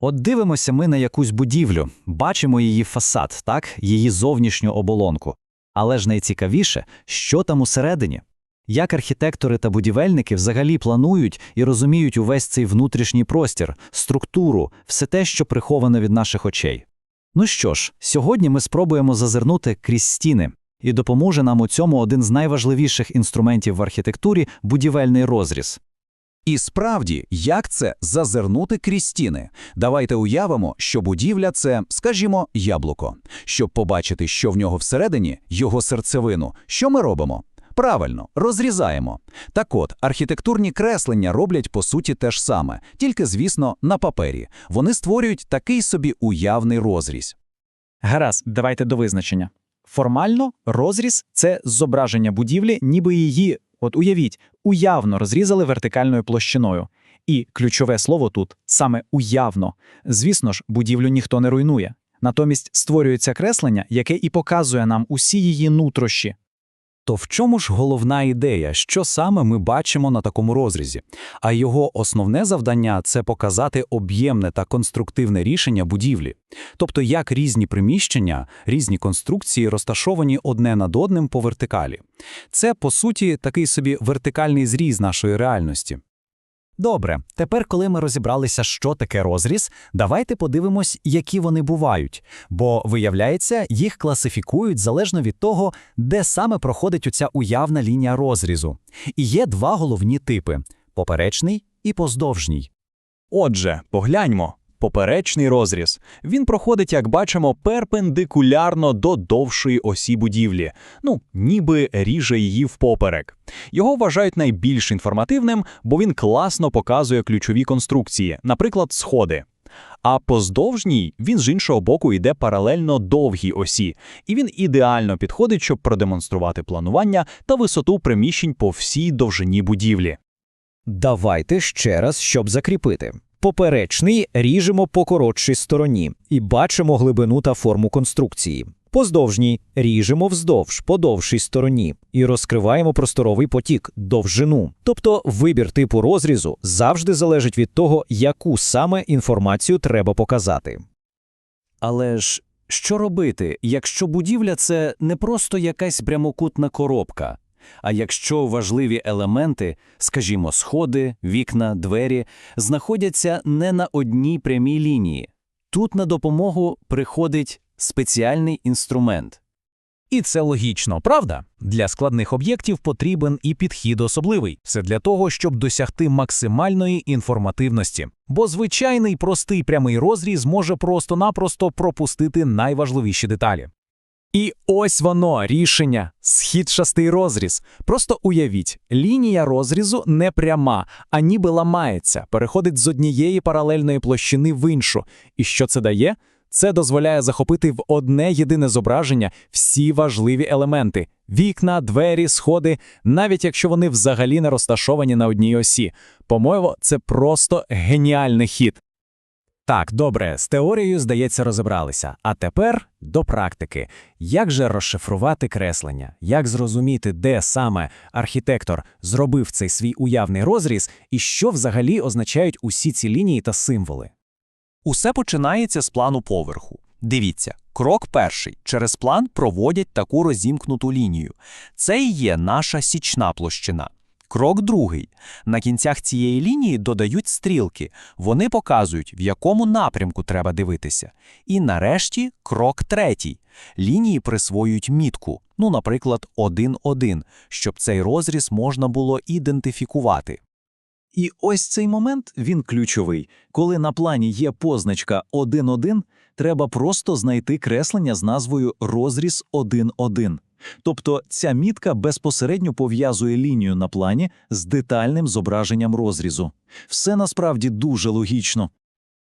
От дивимося ми на якусь будівлю, бачимо її фасад, так, її зовнішню оболонку. Але ж найцікавіше, що там усередині. Як архітектори та будівельники взагалі планують і розуміють увесь цей внутрішній простір, структуру, все те, що приховане від наших очей. Ну що ж, сьогодні ми спробуємо зазирнути крізь стіни, і допоможе нам у цьому один з найважливіших інструментів в архітектурі будівельний розріз. І справді, як це зазирнути крізь стіни? Давайте уявимо, що будівля це, скажімо, яблуко. Щоб побачити, що в нього всередині, його серцевину, що ми робимо? Правильно, розрізаємо. Так от, архітектурні креслення роблять по суті те ж саме, тільки, звісно, на папері. Вони створюють такий собі уявний розріз. Гаразд, давайте до визначення. Формально розріз це зображення будівлі, ніби її, от уявіть, уявно розрізали вертикальною площиною. І ключове слово тут саме уявно. Звісно ж, будівлю ніхто не руйнує. Натомість створюється креслення, яке і показує нам усі її нутрощі. То в чому ж головна ідея, що саме ми бачимо на такому розрізі? А його основне завдання це показати об'ємне та конструктивне рішення будівлі, тобто як різні приміщення, різні конструкції розташовані одне над одним по вертикалі. Це, по суті, такий собі вертикальний зріз нашої реальності. Добре, тепер, коли ми розібралися, що таке розріз, давайте подивимось, які вони бувають. Бо, виявляється, їх класифікують залежно від того, де саме проходить оця уявна лінія розрізу. І є два головні типи поперечний і поздовжній. Отже, погляньмо. Поперечний розріз. Він проходить, як бачимо, перпендикулярно до довшої осі будівлі, ну, ніби ріже її впоперек. Його вважають найбільш інформативним, бо він класно показує ключові конструкції, наприклад, сходи. А поздовжній він з іншого боку йде паралельно довгій осі, і він ідеально підходить, щоб продемонструвати планування та висоту приміщень по всій довжині будівлі. Давайте ще раз, щоб закріпити. Поперечний ріжемо по коротшій стороні і бачимо глибину та форму конструкції. Поздовжній ріжемо вздовж по довшій стороні і розкриваємо просторовий потік довжину. Тобто вибір типу розрізу завжди залежить від того, яку саме інформацію треба показати. Але ж що робити, якщо будівля це не просто якась прямокутна коробка, а якщо важливі елементи, скажімо, сходи, вікна, двері, знаходяться не на одній прямій лінії? Тут на допомогу приходить спеціальний інструмент. І це логічно, правда? Для складних об'єктів потрібен і підхід особливий. Все для того, щоб досягти максимальної інформативності. Бо звичайний простий прямий розріз може просто-напросто пропустити найважливіші деталі. І ось воно рішення східчастий розріз. Просто уявіть, лінія розрізу не пряма, а ніби ламається, переходить з однієї паралельної площини в іншу. І що це дає? Це дозволяє захопити в одне єдине зображення всі важливі елементи: вікна, двері, сходи, навіть якщо вони взагалі не розташовані на одній осі. По-моєму, це просто геніальний хід. Так, добре, з теорією, здається, розібралися. А тепер до практики. Як же розшифрувати креслення? Як зрозуміти, де саме архітектор зробив цей свій уявний розріз, і що взагалі означають усі ці лінії та символи? Усе починається з плану поверху. Дивіться, крок перший. Через план проводять таку розімкнуту лінію. Це і є наша січна площина. Крок другий. На кінцях цієї лінії додають стрілки. Вони показують, в якому напрямку треба дивитися. І нарешті крок третій. Лінії присвоюють мітку, ну, наприклад, 1-1, щоб цей розріз можна було ідентифікувати. І ось цей момент він ключовий. Коли на плані є позначка 1.1, треба просто знайти креслення з назвою розріз 1.1. Тобто ця мітка безпосередньо пов'язує лінію на плані з детальним зображенням розрізу. Все насправді дуже логічно.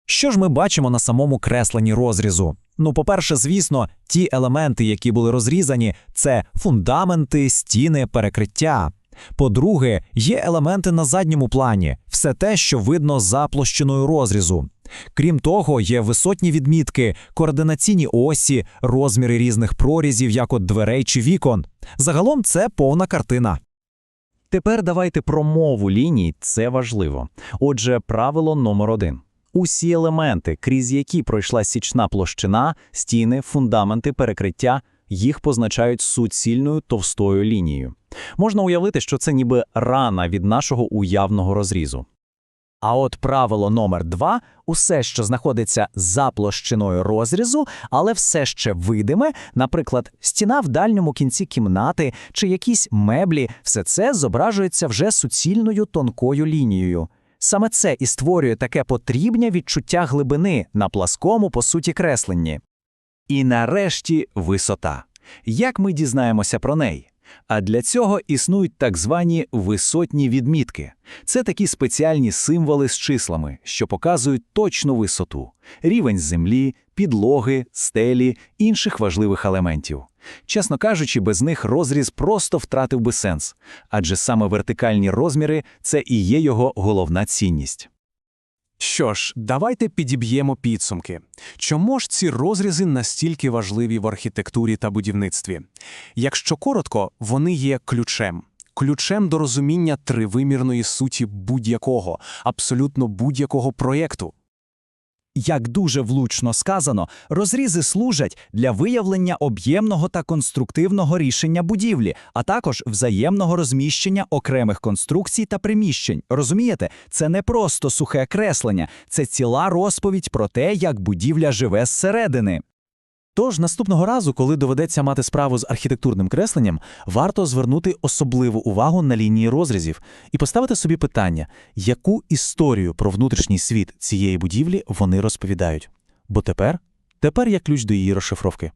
Що ж ми бачимо на самому кресленні розрізу? Ну, по-перше, звісно, ті елементи, які були розрізані, це фундаменти, стіни, перекриття. По-друге, є елементи на задньому плані, все те, що видно за площиною розрізу. Крім того, є висотні відмітки, координаційні осі, розміри різних прорізів, як от дверей чи вікон. Загалом це повна картина. Тепер давайте про мову ліній, це важливо. Отже, правило номер один. Усі елементи, крізь які пройшла січна площина, стіни, фундаменти, перекриття, їх позначають суцільною товстою лінією. Можна уявити, що це ніби рана від нашого уявного розрізу. А от правило номер два – усе, що знаходиться за площиною розрізу, але все ще видиме, наприклад, стіна в дальньому кінці кімнати чи якісь меблі, все це зображується вже суцільною тонкою лінією. Саме це і створює таке потрібне відчуття глибини на пласкому, по суті, кресленні. І нарешті висота. Як ми дізнаємося про неї? А для цього існують так звані висотні відмітки. Це такі спеціальні символи з числами, що показують точну висоту, рівень землі, підлоги, стелі, інших важливих елементів. Чесно кажучи, без них розріз просто втратив би сенс, адже саме вертикальні розміри це і є його головна цінність. Що ж, давайте підіб'ємо підсумки. Чому ж ці розрізи настільки важливі в архітектурі та будівництві? Якщо коротко, вони є ключем. Ключем до розуміння тривимірної суті будь-якого, абсолютно будь-якого проєкту. Як дуже влучно сказано, розрізи служать для виявлення об'ємного та конструктивного рішення будівлі, а також взаємного розміщення окремих конструкцій та приміщень. Розумієте, це не просто сухе креслення, це ціла розповідь про те, як будівля живе зсередини. Тож наступного разу, коли доведеться мати справу з архітектурним кресленням, варто звернути особливу увагу на лінії розрізів і поставити собі питання, яку історію про внутрішній світ цієї будівлі вони розповідають. Бо тепер, тепер є ключ до її розшифровки.